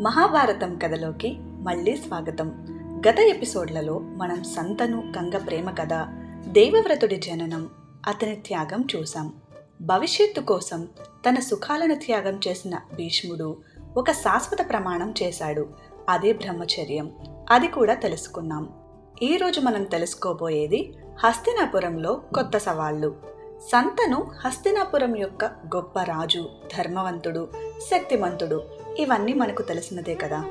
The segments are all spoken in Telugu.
మహాభారతం కథలోకి మళ్ళీ స్వాగతం. గత ఎపిసోడ్లలో మనం సంతను గంగ ప్రేమ కథ దేవవ్రతుడి జననం అతని త్యాగం చూశాం. భవిష్యత్తు కోసం తన సుఖాలను త్యాగం చేసిన భీష్ముడు ఒక శాశ్వత ప్రమాణం చేశాడు. అదే బ్రహ్మచర్యం. అది కూడా తెలుసుకున్నాం. ఈరోజు మనం తెలుసుకోబోయేది హస్తినాపురంలో కొత్త సవాళ్ళు. సంతను హస్తినాపురం యొక్క గొప్ప రాజు ధర్మవంతుడు శక్తిమంతుడు ఇవన్నీ మనకు తెలిసినదే కదా.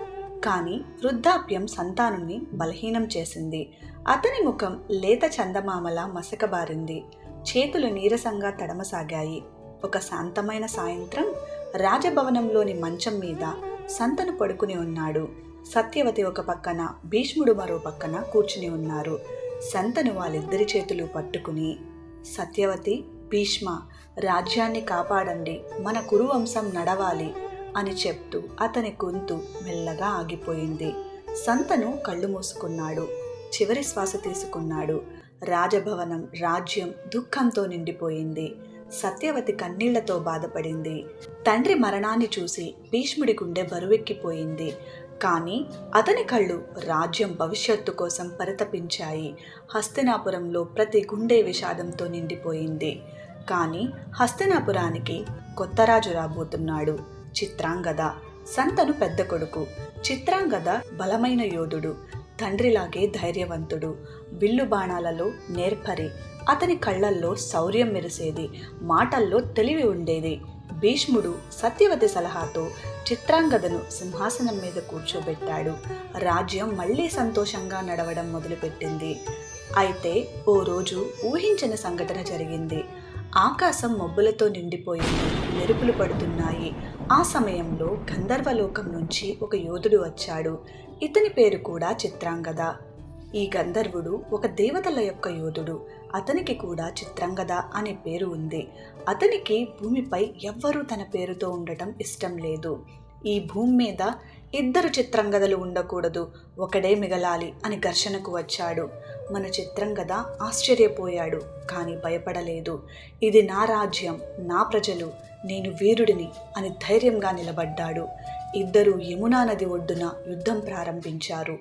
కానీ వృద్ధాప్యం సంతానుని బలహీనం చేసింది. అతని ముఖం లేత చందమామలా మసకబారింది. చేతులు నీరసంగా తడమసాగాయి. ఒక శాంతమైన సాయంత్రం రాజభవనంలోని మంచం మీద సంతను పడుకుని ఉన్నాడు. సత్యవతి ఒక పక్కన భీష్ముడు మరో పక్కన కూర్చుని ఉన్నారు. సంతను వాళ్ళిద్దరి చేతులు పట్టుకుని సత్యవతి భీష్మ రాజ్యాన్ని కాపాడండి. మన కురువంశం నడవాలి. అని చెప్తూ అతని గొంతు మెల్లగా ఆగిపోయింది. సంతను కళ్ళు మూసుకున్నాడు. చివరి శ్వాస తీసుకున్నాడు. రాజభవనం రాజ్యం దుఃఖంతో నిండిపోయింది. సత్యవతి కన్నీళ్ళతో బాధపడింది. తండ్రి మరణాన్ని చూసి భీష్ముడి గుండె బరువెక్కిపోయింది. కానీ అతని కళ్ళు రాజ్యం భవిష్యత్తు కోసం పరితపించాయి. హస్తినాపురంలో ప్రతి గుండె విషాదంతో నిండిపోయింది. కానీ హస్తినాపురానికి కొత్త రాజు రాబోతున్నాడు. చిత్రాంగద. సంతను పెద్ద కొడుకు. చిత్రాంగద బలమైన యోధుడు తండ్రిలాగే ధైర్యవంతుడు. బిల్లు బాణాలలో నేర్పరి. అతని కళ్ళల్లో శౌర్యం మెరిసేది. మాటల్లో తెలివి ఉండేది. భీష్ముడు సత్యవతి సలహాతో చిత్రాంగదను సింహాసనం మీద కూర్చోబెట్టాడు. రాజ్యం మళ్ళీ సంతోషంగా నడవడం మొదలుపెట్టింది. అయితే ఓ రోజు ఊహించని సంఘటన జరిగింది. ఆకాశం మబ్బులతో నిండిపోయింది. మెరుపులు పడుతున్నాయి. ఆ సమయంలో గంధర్వలోకం నుంచి ఒక యోధుడు వచ్చాడు. ఇతని పేరు కూడా చిత్రాంగద. ఈ గంధర్వుడు ఒక దేవతల యొక్క యోధుడు. అతనికి కూడా చిత్రంగద అనే పేరు ఉంది. అతనికి భూమిపై ఎవ్వరూ తన పేరుతో ఉండటం ఇష్టం లేదు. ఈ భూమి మీద ఇద్దరు చిత్రంగదలు ఉండకూడదు. ఒకడే మిగలాలి అని ఘర్షణకు వచ్చాడు. మన చిత్రం కదా ఆశ్చర్యపోయాడు. కానీ భయపడలేదు. ఇది నా రాజ్యం నా ప్రజలు నేను వీరుడిని అని ధైర్యంగా నిలబడ్డాడు. ఇద్దరు యమునా నది ఒడ్డున యుద్ధం ప్రారంభించారు.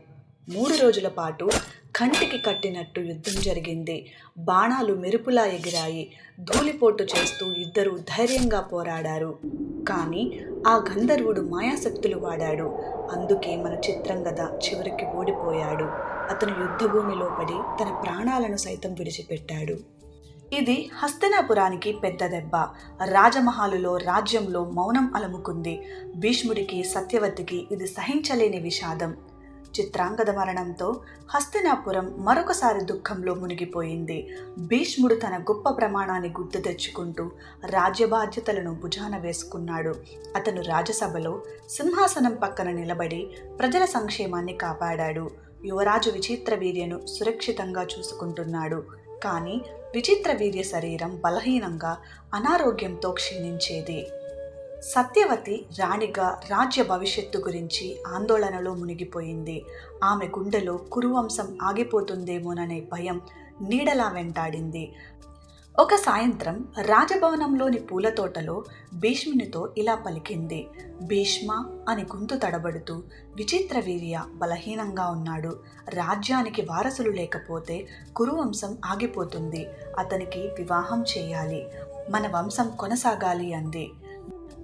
మూడు రోజుల పాటు కంటికి కట్టినట్టు యుద్ధం జరిగింది. బాణాలు మెరుపులా ఎగిరాయి. ధూళిపోటు చేస్తూ ఇద్దరు ధైర్యంగా పోరాడారు. కానీ ఆ గంధర్వుడు మాయాశక్తులు వాడాడు. అందుకే మన చిత్రంగద చివరికి ఓడిపోయాడు. అతను యుద్ధభూమిలో పడి తన ప్రాణాలను సైతం విడిచిపెట్టాడు. ఇది హస్తినాపురానికి పెద్ద దెబ్బ. రాజమహాలులో రాజ్యంలో మౌనం అలముకుంది. భీష్ముడికి సత్యవతికి ఇది సహించలేని విషాదం. చిత్రాంగద మరణంతో హస్తినాపురం మరొకసారి దుఃఖంలో మునిగిపోయింది. భీష్ముడు తన గొప్ప ప్రమాణాన్ని గుర్తు తెచ్చుకుంటూ రాజ్య బాధ్యతలను భుజాన వేసుకున్నాడు. అతను రాజసభలో సింహాసనం పక్కన నిలబడి ప్రజల సంక్షేమాన్ని కాపాడాడు. యువరాజు విచిత్ర వీర్యను సురక్షితంగా చూసుకుంటున్నాడు. కానీ విచిత్ర వీర్య శరీరం బలహీనంగా అనారోగ్యంతో క్షీణించేది. సత్యవతి రాణిగా రాజ్య భవిష్యత్తు గురించి ఆందోళనలో మునిగిపోయింది. ఆమె గుండెలో కురువంశం ఆగిపోతుందేమోననే భయం నీడలా వెంటాడింది. ఒక సాయంత్రం రాజభవనంలోని పూల తోటలో భీష్మునితో ఇలా పలికింది. భీష్మ అని గొంతు తడబడుతూ విచిత్ర వీర్య బలహీనంగా ఉన్నాడు. రాజ్యానికి వారసులు లేకపోతే కురువంశం ఆగిపోతుంది. అతనికి వివాహం చేయాలి. మన వంశం కొనసాగాలి అంది.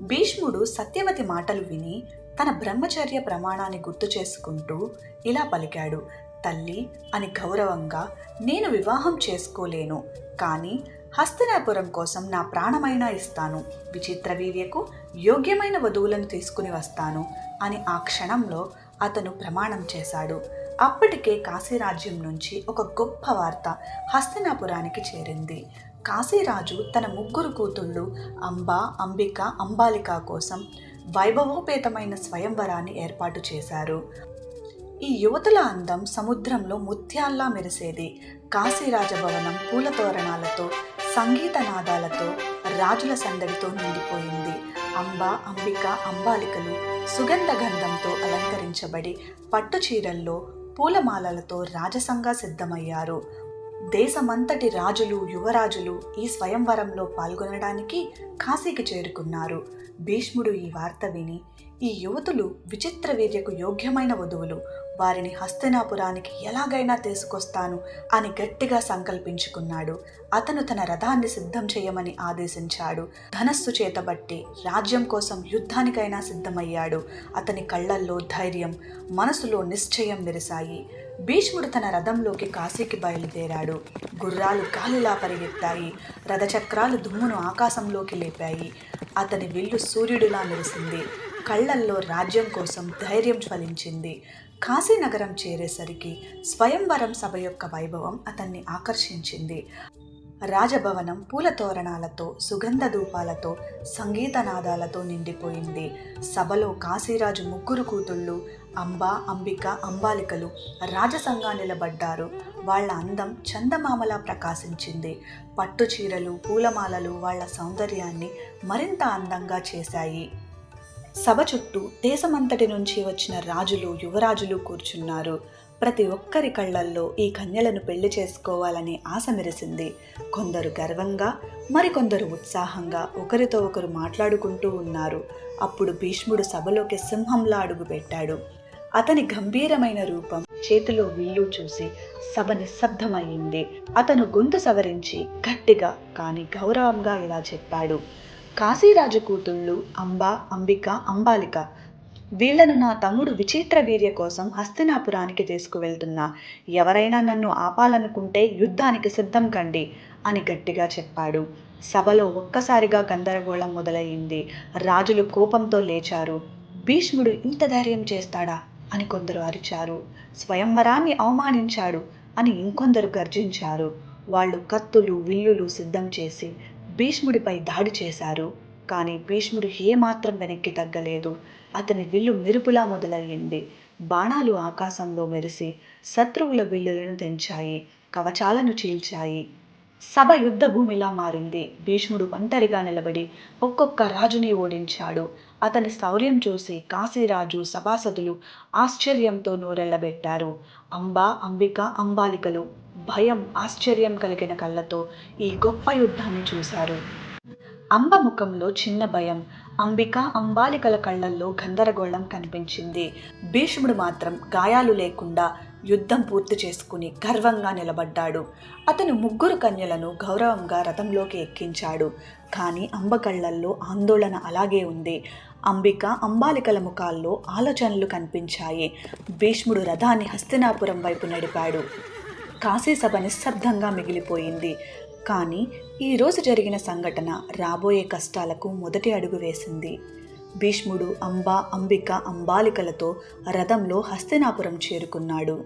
భీష్ముడు సత్యవతి మాటలు విని తన బ్రహ్మచర్య ప్రమాణాన్ని గుర్తు చేసుకుంటూ ఇలా పలికాడు తల్లి అని గౌరవంగా నేను వివాహం చేసుకోలేను. కానీ హస్తినాపురం కోసం నా ప్రాణమైనా ఇస్తాను. విచిత్ర వీర్యకు యోగ్యమైన వధువులను తీసుకుని వస్తాను అని ఆ క్షణంలో అతను ప్రమాణం చేశాడు. అప్పటికే కాశీరాజ్యం నుంచి ఒక గొప్ప వార్త హస్తినాపురానికి చేరింది. కాశీరాజు తన ముగ్గురు కూతుళ్ళు అంబ అంబిక అంబాలిక కోసం వైభవోపేతమైన స్వయంవరాన్ని ఏర్పాటు చేశారు. ఈ యువతుల అందం సముద్రంలో ముత్యాల్లా మెరిసేది. కాశీరాజభవనం పూల తోరణాలతో సంగీత నాదాలతో రాజుల సందడితో నిండిపోయింది. అంబ అంబిక అంబాలికలు సుగంధ గంధంతో అలంకరించబడి పట్టు చీరల్లో పూలమాలలతో రాజసంగా సిద్ధమయ్యారు. దేశమంతటి రాజులు యువరాజులు ఈ స్వయంవరంలో పాల్గొనడానికి కాశీకి చేరుకున్నారు. భీష్ముడు ఈ వార్త విని ఈ యువతులు విచిత్ర వీర్యకు యోగ్యమైన వధువులు. వారిని హస్తినాపురానికి ఎలాగైనా తీసుకొస్తాను అని గట్టిగా సంకల్పించుకున్నాడు. అతను తన రథాన్ని సిద్ధం చేయమని ఆదేశించాడు. ధనస్సు చేతబట్టి రాజ్యం కోసం యుద్ధానికైనా సిద్ధమయ్యాడు. అతని కళ్ళల్లో ధైర్యం మనసులో నిశ్చయం మెరిశాయి భీష్ముడు తన రథంలోకి కాశీకి బయలుదేరాడు. గుర్రాలు గాలిలా పరిగెత్తాయి. రథచక్రాలు దుమ్మును ఆకాశంలోకి లేపాయి. అతని విల్లు సూర్యుడిలా మెరిసింది. కళ్ళల్లో రాజ్యం కోసం ధైర్యం ఫలించింది. కాశీనగరం చేరేసరికి స్వయంవరం సభ యొక్క వైభవం అతన్ని ఆకర్షించింది. రాజభవనం పూల తోరణాలతో సుగంధ ధూపాలతో సంగీతనాదాలతో నిండిపోయింది. సభలో కాశీరాజు ముగ్గురు కూతుళ్ళు అంబ అంబిక అంబాలికలు రాజసంగా నిలబడ్డారు. వాళ్ళ అందం చందమామలా ప్రకాశించింది. పట్టు చీరలు పూలమాలలు వాళ్ళ సౌందర్యాన్ని మరింత అందంగా చేశాయి. సభ చుట్టూ దేశమంతటి నుంచి వచ్చిన రాజులు యువరాజులు కూర్చున్నారు. ప్రతి ఒక్కరి కళ్ళల్లో ఈ కన్యలను పెళ్ళి చేసుకోవాలనే ఆశ మెరిసింది. కొందరు గర్వంగా మరికొందరు ఉత్సాహంగా ఒకరితో ఒకరు మాట్లాడుకుంటూ ఉన్నారు. అప్పుడు భీష్ముడు సభలోకి సింహంలా అడుగుపెట్టాడు అతని గంభీరమైన రూపం చేతిలో విల్లు చూసి సభ నిశ్శబ్దమయ్యింది. అతను గొంతు సవరించి గట్టిగా కానీ గౌరవంగా ఇలా చెప్పాడు. కాశీరాజు కూతుళ్ళు అంబ అంబిక అంబాలిక. వీళ్ళను నా తమ్ముడు విచిత్ర వీర్య కోసం హస్తినాపురానికి తీసుకువెళ్తున్నా. ఎవరైనా నన్ను ఆపాలనుకుంటే యుద్ధానికి సిద్ధం కండి అని గట్టిగా చెప్పాడు. సభలో ఒక్కసారిగా గందరగోళం మొదలయ్యింది రాజులు కోపంతో లేచారు. భీష్ముడు ఇంత ధైర్యం చేస్తాడా అని కొందరు అరిచారు. స్వయంవరాన్ని అవమానించాడు అని ఇంకొందరు గర్జించారు. వాళ్ళు కత్తులు విల్లులు సిద్ధం చేసి భీష్ముడిపై దాడి చేశారు. కానీ భీష్ముడు ఏమాత్రం వెనక్కి తగ్గలేదు. అతని విల్లు మెరుపులా మొదలయ్యింది. బాణాలు ఆకాశంలో మెరిసి శత్రువుల విల్లులను తెంచాయి. కవచాలను చీల్చాయి. సభ యుద్ధ భూమిలా మారింది. భీష్ముడు ఒంటరిగా నిలబడి ఒక్కొక్క రాజుని ఓడించాడు. అతని శౌర్యం చూసి కాశీరాజు సభాసదులు ఆశ్చర్యంతో నోరెళ్ళబెట్టారు అంబా అంబిక అంబాలికలు భయం ఆశ్చర్యం కలిగిన కళ్ళతో ఈ గొప్ప యుద్ధాన్ని చూశారు. అంబ ముఖంలో చిన్న భయం అంబిక అంబాలికల కళ్ళల్లో గందరగోళం కనిపించింది. భీష్ముడు మాత్రం గాయాలు లేకుండా యుద్ధం పూర్తి చేసుకుని గర్వంగా నిలబడ్డాడు. అతను ముగ్గురు కన్యలను గౌరవంగా రథంలోకి ఎక్కించాడు. కానీ అంబ కళ్ళల్లో ఆందోళన అలాగే ఉంది. అంబిక అంబాలికల ముఖాల్లో ఆలోచనలు కనిపించాయి. భీష్ముడు రథాన్ని హస్తినాపురం వైపు నడిపాడు. కాశీ సభ నిశ్శబ్దంగా మిగిలిపోయింది. కానీ ఈరోజు జరిగిన సంఘటన రాబోయే కష్టాలకు మొదటి అడుగు వేసింది. భీష్ముడు అంబా అంబిక అంబాలికలతో రథంలో హస్తినాపురం చేరుకున్నాడు.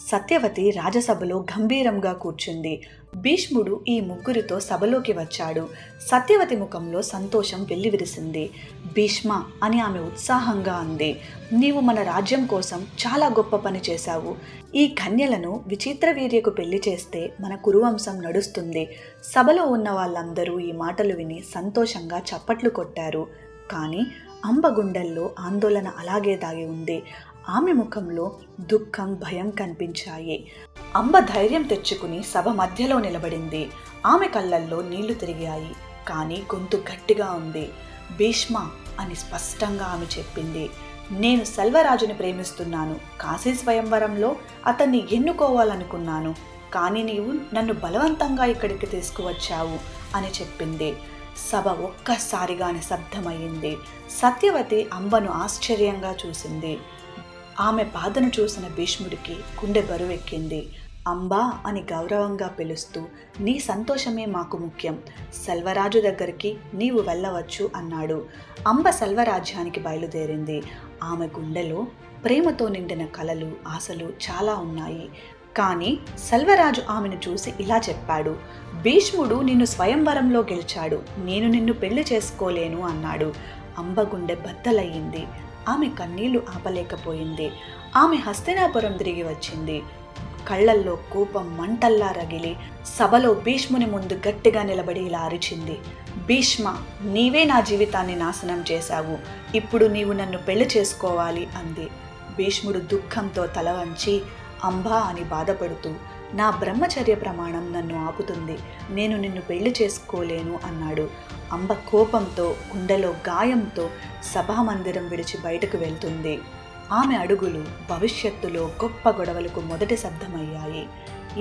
సత్యవతి రాజసభలో గంభీరంగా కూర్చుంది. భీష్ముడు ఈ ముగ్గురితో సభలోకి వచ్చాడు. సత్యవతి ముఖంలో సంతోషం వెల్లివిరిసింది. భీష్మ అని ఆమె ఉత్సాహంగా అంది. నీవు మన రాజ్యం కోసం చాలా గొప్ప పని చేశావు. ఈ కన్యలను విచిత్ర వీర్యకు పెళ్ళి చేస్తే మన కురువంశం నడుస్తుంది. సభలో ఉన్న వాళ్ళందరూ ఈ మాటలు విని సంతోషంగా చప్పట్లు కొట్టారు. కానీ అంబ గుండెల్లో ఆందోళన అలాగే దాగి ఉంది. ఆమె ముఖంలో దుఃఖం భయం కనిపించాయి. అంబ ధైర్యం తెచ్చుకుని సభ మధ్యలో నిలబడింది. ఆమె కళ్ళల్లో నీళ్ళు తిరిగాయి. కానీ గొంతు గట్టిగా ఉంది. భీష్మ అని స్పష్టంగా ఆమె చెప్పింది. నేను సెల్వరాజుని ప్రేమిస్తున్నాను. కాశీ స్వయంవరంలో అతన్ని ఎన్నుకోవాలనుకున్నాను. కానీ నీవు నన్ను బలవంతంగా ఇక్కడికి తీసుకువచ్చావు అని చెప్పింది. సభ ఒక్కసారిగా నిశ్శబ్దమయ్యింది సత్యవతి అంబను ఆశ్చర్యంగా చూసింది. ఆమె బాధను చూసిన భీష్ముడికి గుండె బరువెక్కింది. అంబా అని గౌరవంగా పిలుస్తూ నీ సంతోషమే మాకు ముఖ్యం. సెల్వరాజు దగ్గరికి నీవు వెళ్ళవచ్చు అన్నాడు. అంబ సెల్వరాజ్యానికి బయలుదేరింది. ఆమె గుండెలో ప్రేమతో నిండిన కలలు ఆశలు చాలా ఉన్నాయి. కానీ సెల్వరాజు ఆమెను చూసి ఇలా చెప్పాడు భీష్ముడు నిన్ను స్వయంవరంలో గెలిచాడు. నేను నిన్ను పెళ్ళి చేసుకోలేను అన్నాడు. అంబ గుండె బద్దలయ్యింది. ఆమె కన్నీళ్ళు ఆపలేకపోయింది. ఆమె హస్తినాపురం తిరిగి వచ్చింది. కళ్ళల్లో కోపం మంటల్లా రగిలి సభలో భీష్ముని ముందు గట్టిగా నిలబడి ఇలా అరిచింది. భీష్మ నీవే నా జీవితాన్ని నాశనం చేశావు. ఇప్పుడు నీవు నన్ను పెళ్ళి చేసుకోవాలి అంది. భీష్ముడు దుఃఖంతో తల వంచి అంబా అని బాధపడుతూ నా బ్రహ్మచర్య ప్రమాణం నన్ను ఆపుతుంది. నేను నిన్ను పెళ్ళి చేసుకోలేను అన్నాడు. అంబ కోపంతో గుండెలో గాయంతో సభామందిరం విడిచి బయటకు వెళ్తుంది. ఆమె అడుగులు భవిష్యత్తులో గొప్ప గొడవలకు మొదటి శబ్దమయ్యాయి.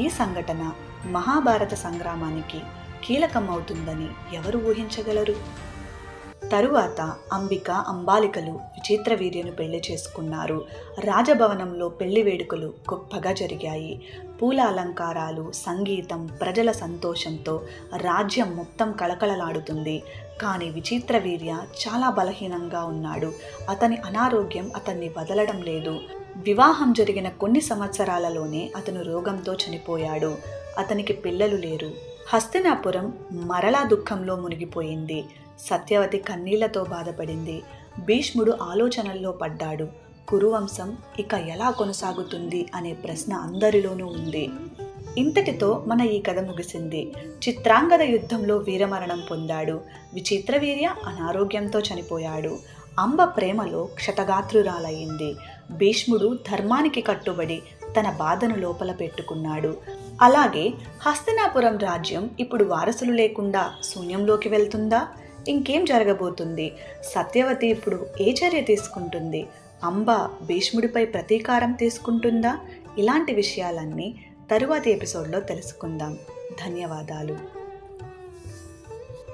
ఈ సంఘటన మహాభారత సంగ్రామానికి కీలకం అవుతుందని ఎవరు ఊహించగలరు? తరువాత అంబిక అంబాలికలు విచిత్ర వీర్యను పెళ్ళి చేసుకున్నారు. రాజభవనంలో పెళ్ళి వేడుకలు గొప్పగా జరిగాయి. పూల అలంకారాలు సంగీతం ప్రజల సంతోషంతో రాజ్యం మొత్తం కళకళలాడుతుంది. కానీ విచిత్ర వీర్య చాలా బలహీనంగా ఉన్నాడు. అతని అనారోగ్యం అతన్ని వదలడం లేదు. వివాహం జరిగిన కొన్ని సంవత్సరాలలోనే అతను రోగంతో చనిపోయాడు. అతనికి పిల్లలు లేరు. హస్తినాపురం మరలా దుఃఖంలో మునిగిపోయింది. సత్యవతి కన్నీళ్ళతో బాధపడింది. భీష్ముడు ఆలోచనల్లో పడ్డాడు. కురువంశం ఇక ఎలా కొనసాగుతుంది అనే ప్రశ్న అందరిలోనూ ఉంది. ఇంతటితో మన ఈ కథ ముగిసింది. చిత్రాంగద యుద్ధంలో వీరమరణం పొందాడు. విచిత్రవీర్య అనారోగ్యంతో చనిపోయాడు. అంబ ప్రేమలో క్షతగాత్రురాలయ్యింది. భీష్ముడు ధర్మానికి కట్టుబడి తన బాధను లోపల పెట్టుకున్నాడు. అలాగే హస్తినాపురం రాజ్యం ఇప్పుడు వారసులు లేకుండా శూన్యంలోకి వెళ్తుందా? ఇంకేం జరగబోతుంది? సత్యవతి ఇప్పుడు ఏ చర్య తీసుకుంటుంది? అంబ భీష్ముడిపై ప్రతీకారం తీసుకుంటుందా? ఇలాంటి విషయాలన్నీ తరువాతి ఎపిసోడ్లో తెలుసుకుందాం. ధన్యవాదాలు.